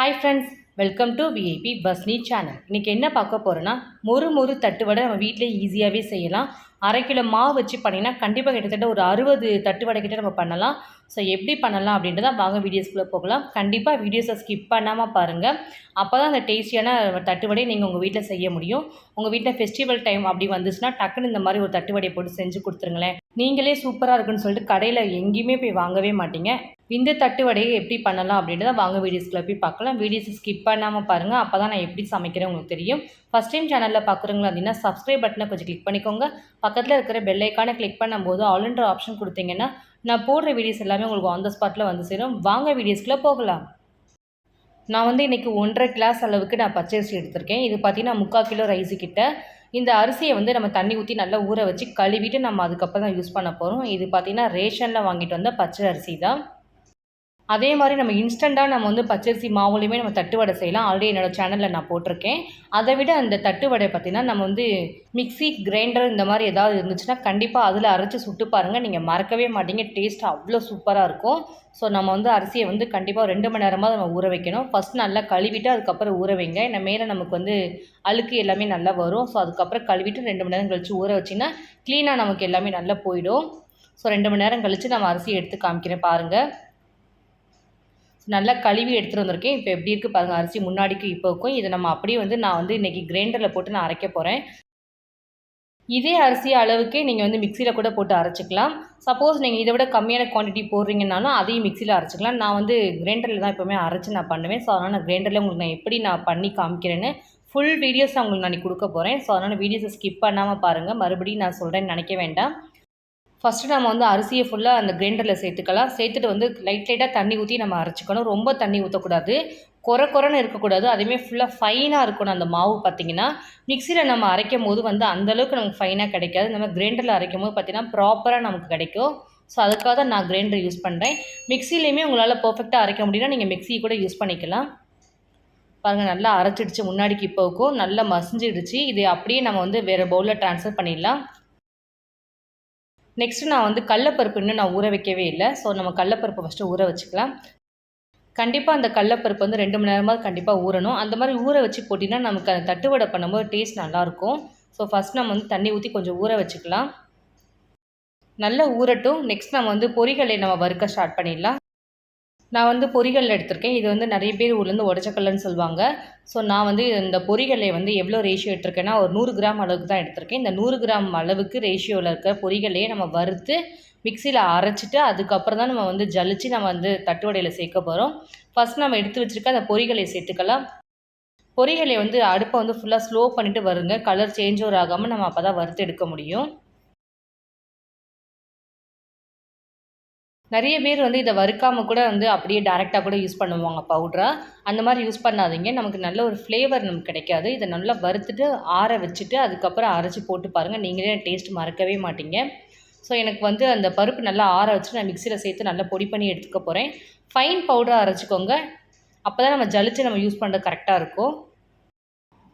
Hi friends welcome to VIP பஸ்னி channel இன்றைக்கி என்ன பார்க்க போகிறோன்னா மொறு மொறு தட்டுவடை நம்ம வீட்டிலே ஈஸியாகவே செய்யலாம். அரை கிலோ மாவு வச்சு பண்ணிங்கன்னா கண்டிப்பாக கிட்டத்தட்ட ஒரு அறுபது தட்டுவடை கிட்டே நம்ம பண்ணலாம். ஸோ எப்படி பண்ணலாம் அப்படின்றத வாங்க வீடியோஸ்குள்ளே போகலாம். கண்டிப்பாக வீடியோஸை ஸ்கிப் பண்ணாமல் பாருங்கள் அப்போ தான் அந்த டேஸ்டியான தட்டுவடையை நீங்கள் உங்கள் வீட்டில் செய்ய முடியும். உங்கள் வீட்டில் ஃபெஸ்டிவல் டைம் அப்படி வந்துச்சுன்னா டக்குன்னு இந்த மாதிரி ஒரு தட்டுவடையை போட்டு செஞ்சு கொடுத்துருங்களேன். நீங்களே சூப்பராக இருக்குன்னு சொல்லிட்டு கடையில் எங்கேயுமே போய் வாங்கவே மாட்டீங்க. இந்த தட்டு வடையை எப்படி பண்ணலாம் அப்படின்றத வாங்க வீடியோஸ்க்குள்ள போய் பார்க்கலாம். வீடியோஸ் ஸ்கிப் பண்ணாமல் பாருங்கள் அப்போ தான் நான் எப்படி சமைக்கிறேன் உங்களுக்கு தெரியும். ஃபஸ்ட் டைம் சேனலில் பார்க்குறவங்களா அப்படின்னா சப்ஸ்கிரைப் பட்டனை கொஞ்சம் கிளிக் பண்ணிக்கோங்க. பக்கத்தில் இருக்கிற பெல்லைக்கான கிளிக் பண்ணும்போது ஆல்ன்ற ஆப்ஷன் கொடுத்தீங்கன்னா நான் போடுற வீடியோஸ் எல்லாமே உங்களுக்கு ஆன் த ஸ்பாட்டில் வந்து சேரும். வாங்க வீடியோஸ்குள்ளே போகலாம். நான் வந்து இன்றைக்கி ஒன்றரை கிளாஸ் அளவுக்கு நான் பர்ச்சேஸ் எடுத்திருக்கேன். இது பார்த்திங்கன்னா முக்கால் கிலோ ரைஸு கிட்ட. இந்த அரிசியை வந்து நம்ம தண்ணி ஊற்றி நல்லா ஊற வச்சு கழுவிட்டு நம்ம அதுக்கப்புறம் தான் யூஸ் பண்ண போகிறோம் இது பார்த்திங்கன்னா ரேஷனில் வாங்கிட்டு வந்த பச்சை அரிசி தான் அதே மாதிரி நம்ம இன்ஸ்டண்ட்டாக நம்ம வந்து பச்சரிசி மாவுலையுமே நம்ம தட்டுவடை செய்யலாம். ஆல்ரெடி என்னோடய சேனலில் நான் போட்டிருக்கேன். அதை விட அந்த தட்டுவடை பார்த்திங்கன்னா நம்ம வந்து மிக்சி கிரைண்டர் இந்த மாதிரி ஏதாவது இருந்துச்சுன்னா கண்டிப்பாக அதில் அரைச்சி சுட்டு பாருங்கள் நீங்கள் மறக்கவே மாட்டீங்க. டேஸ்ட் அவ்வளோ சூப்பராக இருக்கும். ஸோ நம்ம வந்து அரிசியை வந்து கண்டிப்பாக ரெண்டு மணி நேரமாக நம்ம ஊற வைக்கணும். ஃபஸ்ட் நல்லா கழுவிட்டு அதுக்கப்புறம் ஊற வைங்க. ஏன்னா மேலே நமக்கு வந்து அழுக்கு எல்லாமே நல்லா வரும். ஸோ அதுக்கப்புறம் கழுவிட்டு ரெண்டு மணி நேரம் கழித்து ஊற வச்சிங்கன்னா க்ளீனாக நமக்கு எல்லாமே நல்லா போயிடும். ஸோ ரெண்டு மணி நேரம் கழித்து நம்ம அரிசியை எடுத்து காமிக்கிறேன் பாருங்கள் நல்லா கழுவி எடுத்துகிட்டு வந்திருக்கேன். இப்போ எப்படி இருக்குது பாருங்கள் அரிசி முன்னாடிக்கு இப்போக்கும் இதை நம்ம அப்படியே வந்து நான் வந்து இன்றைக்கி கிரைண்டரில் போட்டு நான் அரைக்க போகிறேன் இதே அரிசி அளவுக்கே நீங்கள் வந்து மிக்சியில் கூட போட்டு அரைச்சிக்கலாம். சப்போஸ் நீங்கள் இதை விட கம்மியான குவான்டிட்டி போடுறீங்கனாலும் அதையும் மிக்சியில் அரைச்சிக்கலாம். நான் வந்து கிரைண்டரில் தான் எப்போவுமே அரைச்சி நான் பண்ணுவேன். ஸோ அதனால் நான் கிரைண்டரில் உங்களுக்கு நான் எப்படி நான் பண்ணி காமிக்கிறேன்னு ஃபுல் வீடியோஸ் உங்களுக்கு நான் கொடுக்க போகிறேன் ஸோ அதனால் வீடியோஸை ஸ்கிப் பண்ணாமல் பாருங்கள் மறுபடியும் நான் சொல்கிறேன்னு நினைக்க வேண்டாம். ஃபஸ்ட்டு நம்ம வந்து அரிசியை ஃபுல்லாக அந்த கிரைண்டரில் சேர்த்துக்கலாம். சேர்த்துட்டு வந்து லைட் லைட்டாக தண்ணி ஊற்றி நம்ம அரைச்சிக்கணும். ரொம்ப தண்ணி ஊற்றக்கூடாது குறை குறைன்னு இருக்கக்கூடாது. அதுவுமே ஃபுல்லாக ஃபைனாக இருக்கணும் அந்த மாவு பார்த்திங்கன்னா மிக்சியில் நம்ம அரைக்கும் போது வந்து அந்தளவுக்கு நமக்கு ஃபைனாக கிடைக்காது. நம்ம கிரைண்டரில் அரைக்கும் போது பார்த்திங்கன்னா ப்ராப்பராக நமக்கு கிடைக்கும். ஸோ அதுக்காக தான் நான் கிரைண்டர் யூஸ் பண்ணுறேன் மிக்சிலையுமே உங்களால் பர்ஃபெக்டாக அரைக்க முடியும்னா நீங்கள் மிக்சி கூட யூஸ் பண்ணிக்கலாம். பாருங்கள் நல்லா அரைச்சிடுச்சு. முன்னாடிக்கு இப்போவுக்கும் நல்லா மசிஞ்சிடுச்சு. இதை அப்படியே நம்ம வந்து வேறு பவுலில் ட்ரான்ஸ்ஃபர் பண்ணிடலாம். நெக்ஸ்ட்டு நான் வந்து கடலப்பருப்பு இன்னும் நான் ஊற வைக்கவே இல்லை. ஸோ நம்ம கடலப்பருப்பு ஃபஸ்ட்டு ஊற வச்சுக்கலாம். கண்டிப்பாக அந்த கடலப்பருப்பு வந்து ரெண்டு மணி நேரமாவது கண்டிப்பாக ஊறணும். அந்த மாதிரி ஊற வச்சு போட்டிங்கன்னா நமக்கு அந்த தட்டுவடை பண்ணும்போது டேஸ்ட் நல்லாயிருக்கும். ஸோ ஃபஸ்ட் நம்ம வந்து தண்ணி ஊற்றி கொஞ்சம் ஊற வச்சுக்கலாம். நல்லா ஊறட்டும். நெக்ஸ்ட் நம்ம வந்து பொரிகளை நம்ம வறுக்க ஸ்டார்ட் பண்ணிடலாம். நான் வந்து பொறிகள் எடுத்திருக்கேன். இது வந்து நிறைய பேர் ஊர்லேருந்து உடச்சக்கல்லன்னு சொல்லுவாங்க. ஸோ நான் வந்து இந்த பொறிகளை வந்து எவ்வளோ ரேஷியோ எடுத்திருக்கேன்னா ஒரு நூறு கிராம் அளவுக்கு தான் எடுத்திருக்கேன். இந்த நூறு கிராம் அளவுக்கு ரேஷியோவில் இருக்கிற பொரிகளையே நம்ம வறுத்து மிக்சியில் அரைச்சிட்டு அதுக்கப்புறம் தான் நம்ம வந்து ஜலிச்சு நம்ம வந்து தட்டுவடையில் சேர்க்க போகிறோம் ஃபஸ்ட் நம்ம எடுத்து வச்சுருக்க அந்த பொரிகளை சேர்த்துக்கலாம். பொரிகளை வந்து அடுப்பை வந்து ஃபுல்லாக ஸ்லோ பண்ணிவிட்டு வருங்க. கலர் சேஞ்ச் ஆகாமல் நம்ம அப்போ தான் வறுத்து எடுக்க முடியும். நிறைய பேர் வந்து இதை வறுக்காமல் கூட வந்து அப்படியே டேரெக்டாக கூட யூஸ் பண்ணுவாங்க பவுட்ராக அந்த மாதிரி யூஸ் பண்ணாதீங்க. நமக்கு நல்ல ஒரு ஃப்ளேவர் நமக்கு கிடைக்காது. இதை நல்லா வறுத்துட்டு ஆற வச்சுட்டு அதுக்கப்புறம் அரைச்சி போட்டு பாருங்கள் நீங்களே டேஸ்ட் மறக்கவே மாட்டீங்க. ஸோ எனக்கு வந்து அந்த பருப்பு நல்லா ஆற வச்சு நான் மிக்சியில் சேர்த்து நல்லா பொடி பண்ணி எடுத்துக்க போகிறேன் ஃபைன் பவுடராக அரைச்சிக்கோங்க. அப்போ தான் நம்ம ஜலிச்சு நம்ம யூஸ் பண்ணுறது கரெக்டாக இருக்கும்.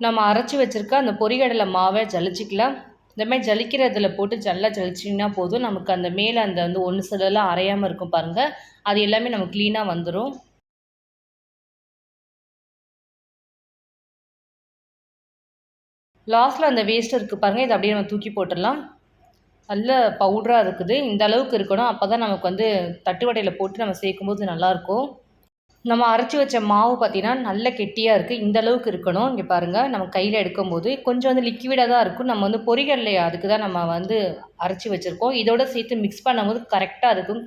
நம்ம அரைச்சி வச்சுருக்க அந்த பொரிகடலை மாவை ஜலிச்சிக்கலாம் இந்த மாதிரி ஜலிக்கிறதுல போட்டு நல்லா ஜலிச்சிங்கன்னா போதும். நமக்கு அந்த மேலே அந்த வந்து ஒன்று சிலலாம் அரையாமல் இருக்கும் பாருங்கள் அது எல்லாமே நமக்கு க்ளீனாக வந்துடும் லாஸ்ட்டில் அந்த வேஸ்ட்டு இருக்குது பாருங்கள் இதை அப்படியே நம்ம தூக்கி போட்டுடலாம். நல்ல பவுடராக இருக்குது. இந்த அளவுக்கு இருக்கணும். அப்போ தான் நமக்கு வந்து தட்டுவடையில் போட்டு நம்ம சேர்க்கும்போது நல்லாயிருக்கும் நம்ம அரைச்சி வச்ச மாவு பார்த்திங்கன்னா நல்ல கெட்டியாக இருக்குது இந்த அளவுக்கு இருக்கணும். இங்கே பாருங்கள் நம்ம கையில் எடுக்கும்போது கொஞ்சம் வந்து லிக்விடாக தான் இருக்கும். நம்ம வந்து பொரிகடலையா அதுக்கு தான் நம்ம வந்து அரைச்சி வச்சுருக்கோம். இதோட சேர்த்து மிக்ஸ் பண்ணும்போது கரெக்டாக இருக்கும்.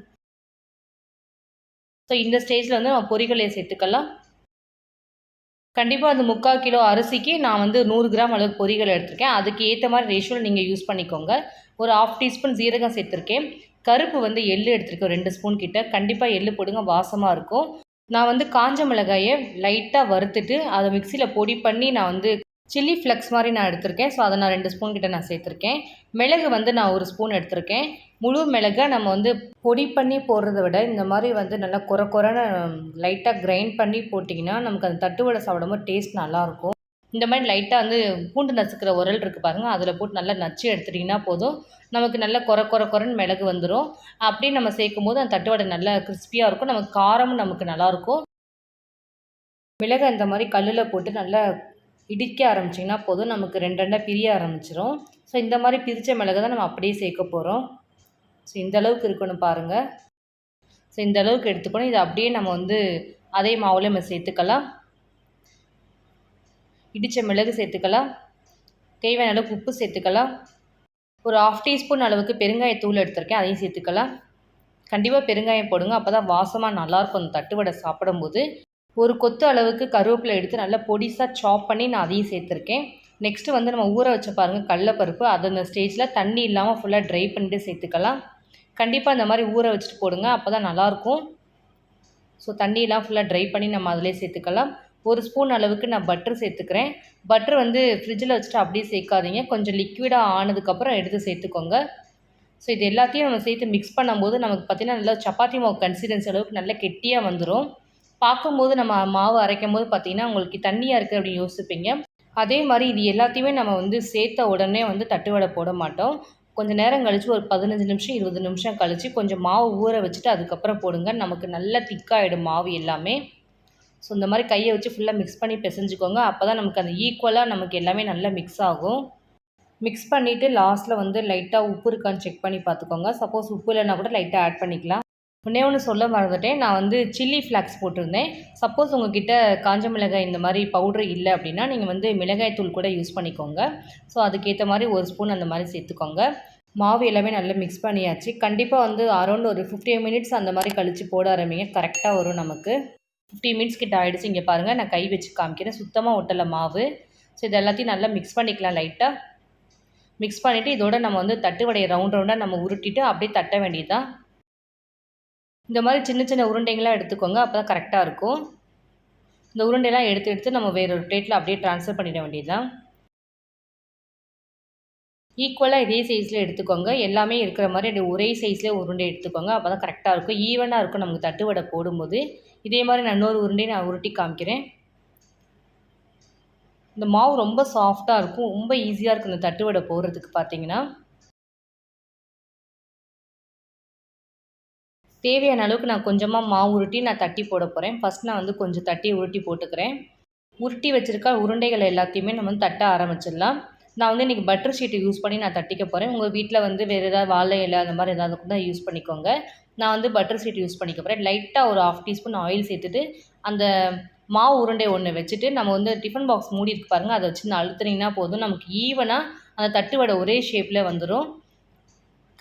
ஸோ இந்த ஸ்டேஜில் வந்து நம்ம பொறிகடலையை சேர்த்துக்கலாம். கண்டிப்பாக அந்த முக்கால் கிலோ அரிசிக்கு நான் வந்து நூறு கிராம் அளவுக்கு பொரிகள் எடுத்திருக்கேன். அதுக்கு ஏற்ற மாதிரி ரேஷியோவில் நீங்கள் யூஸ் பண்ணிக்கோங்க. ஒரு ஆஃப் டீஸ்பூன் ஜீரகம் சேர்த்துருக்கேன். கருப்பு வந்து எள்ளு எடுத்துருக்கோம் ரெண்டு ஸ்பூன் கிட்ட. கண்டிப்பாக எள்ளு போடுங்க வாசமாக இருக்கும். நான் வந்து காஞ்ச மிளகாயை லைட்டாக வறுத்துட்டு அதை மிக்சியில் பொடி பண்ணி நான் வந்து சில்லி ஃப்ளக்ஸ் மாதிரி நான் எடுத்திருக்கேன். ஸோ அதை நான் ரெண்டு ஸ்பூன் கிட்ட நான் சேர்த்துருக்கேன். மிளகு வந்து நான் ஒரு ஸ்பூன் எடுத்திருக்கேன். முழு மிளகை நம்ம வந்து பொடி பண்ணி போடுறத விட இந்த மாதிரி வந்து நல்லா குறை குறைன்னு லைட்டாக கிரைண்ட் பண்ணி போட்டிங்கன்னா நமக்கு அந்த தட்டு வடை சாப்பிடும்போது டேஸ்ட் நல்லாயிருக்கும் இந்த மாதிரி லைட்டாக வந்து பூண்டு நசுக்கிற உரல் இருக்குது பாருங்கள் அதில் போட்டு நல்லா நச்சு எடுத்துட்டிங்கன்னா போதும். நமக்கு நல்லா குறை குறை குறைன்னு மிளகு வந்துடும் அப்படியே நம்ம சேர்க்கும் போது அந்த தட்டுவடை நல்லா கிறிஸ்பியாக இருக்கும். நமக்கு காரமும் நமக்கு நல்லாயிருக்கும் மிளகு இந்த மாதிரி கல்லில் போட்டு நல்லா இடிக்க ஆரம்பிச்சிங்கன்னா போதும். நமக்கு ரெண்டு ரெண்டாக பிரிய ஆரம்பிச்சிரும். ஸோ இந்த மாதிரி பிரித்த மிளகு தான் நம்ம அப்படியே சேர்க்க போகிறோம் ஸோ இந்த அளவுக்கு இருக்கணும் பாருங்கள் ஸோ இந்த அளவுக்கு எடுத்துக்கணும். இதை அப்படியே நம்ம வந்து அதே மாவில் நம்ம சேர்த்துக்கலாம். இடித்த மிளகு சேர்த்துக்கலாம். தேவையான அளவுக்கு உப்பு சேர்த்துக்கலாம். ஒரு ஆஃப் டீஸ்பூன் அளவுக்கு பெருங்காயத்தூள் எடுத்திருக்கேன் அதையும் சேர்த்துக்கலாம். கண்டிப்பாக பெருங்காயம் போடுங்க அப்போ தான் வாசமாக நல்லாயிருக்கும் அந்த தட்டுவடை சாப்பிடும்போது. ஒரு கொத்து அளவுக்கு கருவேப்பிலை எடுத்து நல்லா பொடிசாக சாப் பண்ணி நான் அதையும் சேர்த்துருக்கேன். நெக்ஸ்ட்டு வந்து நம்ம ஊற வச்ச பாருங்கள் கடலப்பருப்பு. அது அந்த ஸ்டேஜில் தண்ணி இல்லாமல் ஃபுல்லாக ட்ரை பண்ணிட்டு சேர்த்துக்கலாம். கண்டிப்பாக இந்த மாதிரி ஊற வச்சுட்டு போடுங்க அப்போ தான் நல்லாயிருக்கும் ஸோ தண்ணியெலாம் ஃபுல்லாக ட்ரை பண்ணி நம்ம அதிலே சேர்த்துக்கலாம். ஒரு ஸ்பூன் அளவுக்கு நான் பட்ரு சேர்த்துக்கிறேன். பட்ரு வந்து ஃப்ரிட்ஜில் வச்சுட்டு அப்படியே சேர்க்காதீங்க. கொஞ்சம் லிக்விடாக ஆனதுக்கப்புறம் எடுத்து சேர்த்துக்கோங்க. ஸோ இது எல்லாத்தையும் நம்ம சேர்த்து மிக்ஸ் பண்ணும்போது நமக்கு பார்த்திங்கன்னா நல்லா சப்பாத்தி மாவு கன்சிஸ்டன்சி அளவுக்கு நல்லா கெட்டியாக வந்துடும் பார்க்கும்போது நம்ம மாவு அரைக்கும் போது பார்த்திங்கன்னா உங்களுக்கு தண்ணியாக இருக்குது அப்படின்னு யோசிப்பீங்க. அதே மாதிரி இது எல்லாத்தையுமே நம்ம வந்து சேர்த்த உடனே வந்து தட்டுவடை போட மாட்டோம். கொஞ்சம் நேரம் கழித்து ஒரு பதினஞ்சு நிமிஷம் இருபது நிமிஷம் கழித்து கொஞ்சம் மாவு ஊற வச்சுட்டு அதுக்கப்புறம் போடுங்க. நமக்கு நல்லா திக்காகிடும் மாவு எல்லாமே. ஸோ இந்த மாதிரி கையை வச்சு ஃபுல்லாக மிக்ஸ் பண்ணி பிசைஞ்சுக்கோங்க. அப்போ தான் நமக்கு அந்த ஈக்குவலாக நமக்கு எல்லாமே நல்லா மிக்ஸ் ஆகும். மிக்ஸ் பண்ணிவிட்டு லாஸ்ட்டில் வந்து லைட்டாக உப்பு இருக்கான்னு செக் பண்ணி பார்த்துக்கோங்க. சப்போஸ் உப்பு இல்லைன்னா கூட லைட்டாக ஆட் பண்ணிக்கலாம். ஒன்றே ஒன்று சொல்ல மறந்துட்டேன். நான் வந்து சில்லி ஃப்ளாக்ஸ் போட்டிருந்தேன். சப்போஸ் உங்ககிட்ட காஞ்ச மிளகாய் இந்த மாதிரி பவுட்ரு இல்லை அப்படின்னா நீங்கள் வந்து மிளகாய் தூள் கூட யூஸ் பண்ணிக்கோங்க. ஸோ அதுக்கேற்ற மாதிரி ஒரு ஸ்பூன் அந்த மாதிரி சேர்த்துக்கோங்க. மாவு எல்லாமே நல்லா மிக்ஸ் பண்ணியாச்சு. கண்டிப்பாக வந்து அரௌண்ட் ஒரு ஃபிஃப்டி மினிட்ஸ் அந்த மாதிரி கழித்து போட ஆரம்பிங்க. கரெக்டாக வரும் நமக்கு. ஃபிஃப்டி மினிட்ஸ் கிட்ட ஆகிடுச்சு இங்கே பாருங்கள் நான் கை வச்சு காமிக்கிறேன். சுத்தமாக ஒட்டலை மாவு. ஸோ இது எல்லாத்தையும் நல்லா மிக்ஸ் பண்ணிக்கலாம் லைட்டாக மிக்ஸ் பண்ணிவிட்டு இதோட நம்ம வந்து தட்டு வடையை ரவுண்ட் ரவுண்டாக நம்ம உருட்டிட்டு அப்படியே தட்ட வேண்டியதுதான். இந்த மாதிரி சின்ன சின்ன உருண்டைங்களாக எடுத்துக்கோங்க அப்போ தான் கரெக்டாக இருக்கும். இந்த உருண்டையெல்லாம் எடுத்து எடுத்து நம்ம வேறு ஒரு பிளேட்டில் அப்படியே ட்ரான்ஸ்ஃபர் பண்ணிட வேண்டியது தான் ஈக்குவலாக இதே சைஸில் எடுத்துக்கோங்க. எல்லாமே இருக்கிற மாதிரி அப்படி ஒரே சைஸ்லேயே உருண்டை எடுத்துக்கோங்க. அப்போ தான் கரெக்டாக இருக்கும். ஈவனாக இருக்கும் நமக்கு தட்டு வடை போடும்போது. இதே மாதிரி நான் இன்னொரு உருண்டையை நான் உருட்டி காமிக்கிறேன். இந்த மாவு ரொம்ப சாஃப்டாக இருக்கும். ரொம்ப ஈஸியாக இருக்கும் இந்த தட்டு வடை போடுறதுக்கு பார்த்தீங்கன்னா. தேவையான அளவுக்கு நான் கொஞ்சமாக மாவு உருட்டி நான் தட்டி போட போகிறேன் ஃபஸ்ட் நான் வந்து கொஞ்சம் தட்டி உருட்டி போட்டுக்கிறேன். உருட்டி வச்சுருக்க உருண்டைகள் எல்லாத்தையுமே நம்ம வந்து தட்ட ஆரம்பிச்சிடலாம். நான் வந்து இன்றைக்கி பட்டர் ஷீட்டு யூஸ் பண்ணி நான் தட்டிக்க போகிறேன் உங்கள் வீட்டில் வந்து வேறு ஏதாவது வாழை இலை அந்த மாதிரி ஏதாவது கூட யூஸ் பண்ணிக்கோங்க. நான் வந்து பட்டர் ஷீட் யூஸ் பண்ணிக்க போகிறேன் லைட்டாக ஒரு ஆஃப் டீஸ்பூன் ஆயில் சேர்த்துட்டு அந்த மாவு உருண்டை ஒன்று வச்சுட்டு நம்ம வந்து டிஃபன் பாக்ஸ் மூடி இருக்கு பாருங்கள் அதை வச்சு அழுத்துனீங்கன்னா போதும். நமக்கு ஈவனாக அந்த தட்டு வடை ஒரே ஷேப்பில் வந்துடும்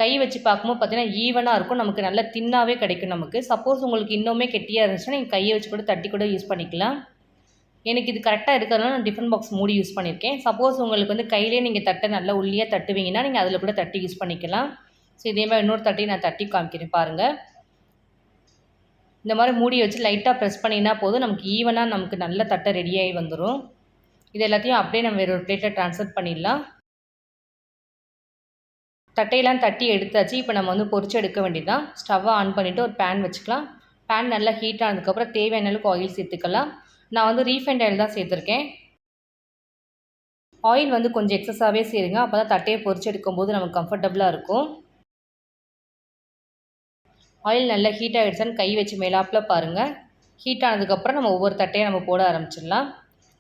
கை வச்சு பார்க்கும்போது பார்த்தீங்கன்னா ஈவனாக இருக்கும். நமக்கு நல்லா தின்னாகவே கிடைக்கும் நமக்கு. சப்போஸ் உங்களுக்கு இன்னுமே கெட்டியாக இருந்துச்சுன்னா நீங்கள் கையை வச்சு கூட தட்டி கூட யூஸ் பண்ணிக்கலாம். எனக்கு இது கரெக்டாக இருக்கிறதுனால நான் டிஃபன் பாக்ஸ் மூடி யூஸ் பண்ணியிருக்கேன். சப்போஸ் உங்களுக்கு வந்து கையிலே நீங்கள் தட்டை நல்லா உள்ளியாக தட்டுவீங்கன்னா நீங்கள் அதில் கூட தட்டி யூஸ் பண்ணிக்கலாம். ஸோ இதே மாதிரி இன்னொரு தட்டி நான் தட்டி காமிக்கிறேன் பாருங்கள் இந்த மாதிரி மூடி வச்சு லைட்டாக ப்ரெஸ் பண்ணினா போதும். நமக்கு ஈவனாக நமக்கு நல்ல தட்டை ரெடியாகி வந்துடும் இது எல்லாத்தையும் அப்படியே நம்ம வேறு ஒரு பிளேட்டில் ட்ரான்ஸ்ஃபர் பண்ணிடலாம். தட்டையெல்லாம் தட்டி எடுத்தாச்சு. இப்போ நம்ம வந்து பொறிச்சு எடுக்க வேண்டியது தான் ஸ்டவ்வை ஆன் பண்ணிவிட்டு ஒரு பேன் வச்சுக்கலாம். பேன் நல்லா ஹீட் ஆனதுக்கப்புறம் தேவையான அளவுக்கு ஆயில் சேர்த்துக்கலாம். நான் வந்து ரீஃபைண்ட் ஆயில் தான் சேர்த்துருக்கேன். ஆயில் வந்து கொஞ்சம் எக்ஸஸாகவே சேருங்க. அப்போ தான் தட்டையை பொறிச்சு எடுக்கும்போது நமக்கு கம்ஃபர்டபுளாக இருக்கும். ஆயில் நல்லா ஹீட் ஆகிடுச்சான்னு கை வச்சு மேலாப்பில் பாருங்கள் ஹீட் ஆனதுக்கப்புறம் நம்ம ஒவ்வொரு தட்டையை நம்ம போட ஆரம்பிச்சிடலாம்.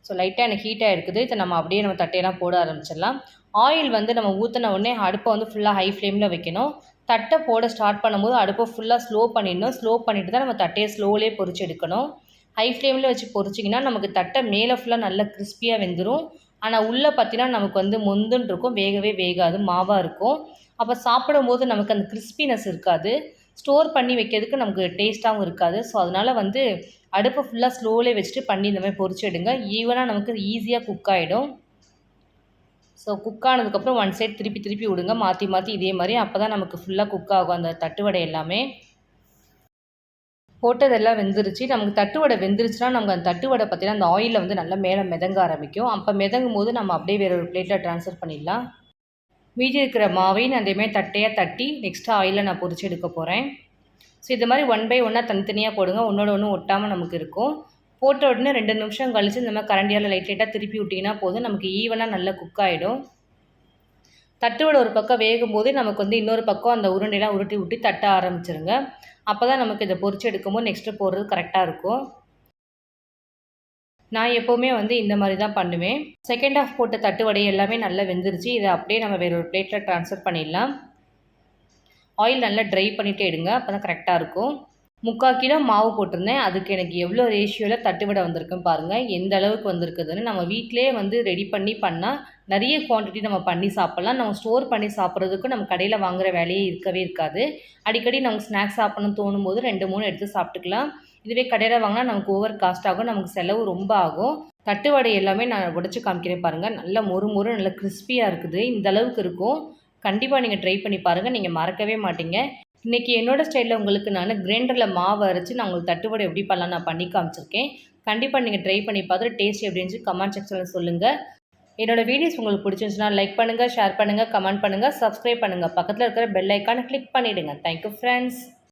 ஸோ லைட்டாக எனக்கு ஹீட் ஆகிருக்குது இதை நம்ம அப்படியே நம்ம தட்டையெல்லாம் போட ஆரம்பிச்சிடலாம். ஆயில் வந்து நம்ம ஊற்றின உடனே அடுப்பை வந்து ஃபுல்லாக ஹை ஃப்ளேமில் வைக்கணும். தட்டை போட ஸ்டார்ட் பண்ணும்போது அடுப்பை ஃபுல்லாக ஸ்லோ பண்ணிடணும். ஸ்லோ பண்ணிவிட்டு தான் நம்ம தட்டையை ஸ்லோலே பொறிச்சு எடுக்கணும். ஹை ஃப்ளேமில் வச்சு பொறிச்சிங்கன்னா நமக்கு தட்டை மேலே ஃபுல்லாக நல்லா கிறிஸ்பியாக வெந்துடும் ஆனால் உள்ளே பார்த்தீங்கன்னா நமக்கு வந்து மொந்துன்னு இருக்கும் வேகவே வேகாது மாவாக இருக்கும். அப்போ சாப்பிடும்போது நமக்கு அந்த கிறிஸ்பினஸ் இருக்காது. ஸ்டோர் பண்ணி வைக்கிறதுக்கு நமக்கு டேஸ்ட்டாகவும் இருக்காது. ஸோ அதனால் வந்து அடுப்பை ஃபுல்லாக ஸ்லோலே வச்சுட்டு பண்ணி இந்த மாதிரி பொறிச்சு எடுங்க. ஈவனாக நமக்கு ஈஸியாக குக் ஆகிடும் ஸோ குக் ஆனதுக்கப்புறம் ஒன் சைட் திருப்பி திருப்பி விடுங்க. மாற்றி மாற்றி இதே மாதிரி அப்போ தான் நமக்கு ஃபுல்லாக குக் ஆகும் அந்த தட்டுவடை எல்லாமே. போட்டதெல்லாம் வெந்துருச்சு. நமக்கு தட்டுவடை வெந்துருச்சுன்னா நமக்கு அந்த தட்டுவடை பார்த்திங்கன்னா அந்த ஆயிலில் வந்து நல்லா மேலே மிதங்க ஆரம்பிக்கும். அப்போ மிதங்கும் போது நம்ம அப்படியே வேறு ஒரு பிளேட்டில் ட்ரான்ஸ்ஃபர் பண்ணிடலாம். மீதி இருக்கிற மாவையும் அதேமாதிரி தட்டையாக தட்டி நெக்ஸ்ட்டு ஆயிலில் நான் பொறிச்சு எடுக்க போகிறேன் ஸோ இது மாதிரி ஒன் பை ஒன்னாக தனித்தனியாக போடுங்க. ஒன்றோட ஒன்று ஒட்டாமல் நமக்கு இருக்கும். போட்ட உடனே ரெண்டு நிமிஷம் கழித்து இந்த மாதிரி கரண்டியால் லைட் லைட்டாக திருப்பி விட்டிங்கன்னா போதும். நமக்கு ஈவனாக நல்லா குக் ஆகிடும் தட்டுவடை ஒரு பக்கம் வேகும் போதே நமக்கு வந்து இன்னொரு பக்கம் அந்த உருண்டையெல்லாம் உருட்டி விட்டு தட்ட ஆரம்பிச்சிருங்க. அப்போ தான் நமக்கு இதை பொறிச்சு எடுக்கும்போது நெக்ஸ்ட்டு போடுறது கரெக்டாக இருக்கும். நான் எப்போவுமே வந்து இந்த மாதிரி தான் பண்ணுவேன். செகண்ட் ஹாஃப் போட்ட தட்டு வடை எல்லாமே நல்லா வெந்துருச்சு. இதை அப்படியே நம்ம வேற ஒரு பிளேட்டில் ட்ரான்ஸ்ஃபர் பண்ணிடலாம். ஆயில் நல்லா ட்ரை பண்ணிகிட்டே எடுங்க. அப்போ தான் கரெக்டாக இருக்கும். முக்கால் கிலோ மாவு போட்டிருந்தேன். அதுக்கு எனக்கு எவ்வளோ ரேஷியோவில் தட்டுவடை வந்திருக்குன்னு பாருங்கள் எந்த அளவுக்கு வந்திருக்குதுன்னு நம்ம வீட்டிலே வந்து ரெடி பண்ணி பண்ணால் நிறைய குவான்டிட்டி நம்ம பண்ணி சாப்பிட்லாம். நம்ம ஸ்டோர் பண்ணி சாப்பிட்றதுக்கும் நம்ம கடையில் வாங்குகிற வேலையே இருக்கவே இருக்காது. அடிக்கடி நமக்கு ஸ்நாக்ஸ் சாப்பிடணும்னு தோணும் போது ரெண்டு மூணு எடுத்து சாப்பிட்டுக்கலாம். இதுவே கடையில் வாங்கினா நமக்கு ஓவர் காஸ்ட் ஆகும் நமக்கு செலவு ரொம்ப ஆகும். தட்டு வடை எல்லாமே நான் உடச்சி காமிக்கிறேன் பாருங்கள் நல்லா மொறு மொறு நல்லா கிறிஸ்பியாக இருக்குது. இந்த அளவுக்கு இருக்கும். கண்டிப்பாக நீங்கள் ட்ரை பண்ணி பாருங்கள் நீங்கள் மறக்கவே மாட்டீங்க. இன்றைக்கி என்னோடய ஸ்டைலில் உங்களுக்கு நான் கிரைண்டரில் மாவு அரைச்சி நான் உங்களுக்கு தட்டுவடை எப்படி பண்ணலாம் நான் பண்ணி காமிச்சிருக்கேன். கண்டிப்பாக நீங்கள் ட்ரை பண்ணி பார்த்துட்டு டேஸ்ட் எப்படின்னு கமெண்ட் செக்ஷனில் சொல்லுங்கள் என்னோட வீடியோஸ் உங்களுக்கு பிடிச்சிருந்துச்சுன்னா லைக் பண்ணுங்கள் ஷேர் பண்ணுங்கள் கமெண்ட் பண்ணுங்கள் சப்ஸ்கிரைப் பண்ணுங்கள் பக்கத்தில் இருக்கிற பெல் ஐக்கானை கிளிக் பண்ணிவிடுங்க தேங்க்யூ ஃப்ரெண்ட்ஸ்